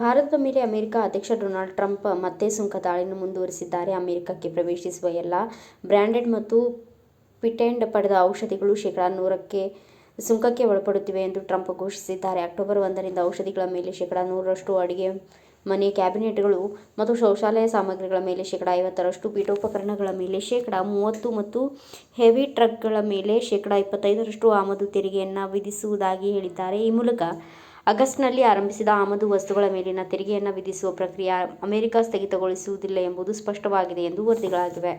ಭಾರತದ ಮೇಲೆ ಅಮೆರಿಕ ಅಧ್ಯಕ್ಷ ಡೊನಾಲ್ಡ್ ಟ್ರಂಪ್ ಮತ್ತೆ ಸುಂಕ ದಾಳಿಯನ್ನು ಮುಂದುವರಿಸಿದ್ದಾರೆ. ಅಮೆರಿಕಕ್ಕೆ ಪ್ರವೇಶಿಸುವ ಎಲ್ಲ ಬ್ರ್ಯಾಂಡೆಡ್ ಮತ್ತು ಪಿಟೆಂಡ್ ಪಡೆದ ಔಷಧಿಗಳು ಶೇಕಡಾ ನೂರಕ್ಕೆ ಸುಂಕಕ್ಕೆ ಒಳಪಡುತ್ತಿವೆ ಎಂದು ಟ್ರಂಪ್ ಘೋಷಿಸಿದ್ದಾರೆ. ಅಕ್ಟೋಬರ್ ಒಂದರಿಂದ ಔಷಧಿಗಳ ಮೇಲೆ ಶೇಕಡಾ ನೂರರಷ್ಟು, ಅಡುಗೆ ಮನೆ ಕ್ಯಾಬಿನೆಟ್ಗಳು ಮತ್ತು ಶೌಚಾಲಯ ಸಾಮಗ್ರಿಗಳ ಮೇಲೆ ಶೇಕಡಾ ಐವತ್ತರಷ್ಟು, ಪೀಠೋಪಕರಣಗಳ ಮೇಲೆ ಶೇಕಡಾ ಮೂವತ್ತು ಮತ್ತು ಹೆವಿ ಟ್ರಕ್ಗಳ ಮೇಲೆ ಶೇಕಡಾ ಇಪ್ಪತ್ತೈದರಷ್ಟು ಆಮದು ತೆರಿಗೆಯನ್ನು ವಿಧಿಸುವುದಾಗಿ ಹೇಳಿದ್ದಾರೆ. ಈ ಮೂಲಕ ಆಗಸ್ಟ್ನಲ್ಲಿ ಆರಂಭಿಸಿದ ಆಮದು ವಸ್ತುಗಳ ಮೇಲಿನ ತೆರಿಗೆಯನ್ನು ವಿಧಿಸುವ ಪ್ರಕ್ರಿಯೆ ಅಮೆರಿಕ ಸ್ಥಗಿತಗೊಳಿಸುವುದಿಲ್ಲ ಎಂಬುದು ಸ್ಪಷ್ಟವಾಗಿದೆ ಎಂದು ವರದಿಯಾಗಿದೆ.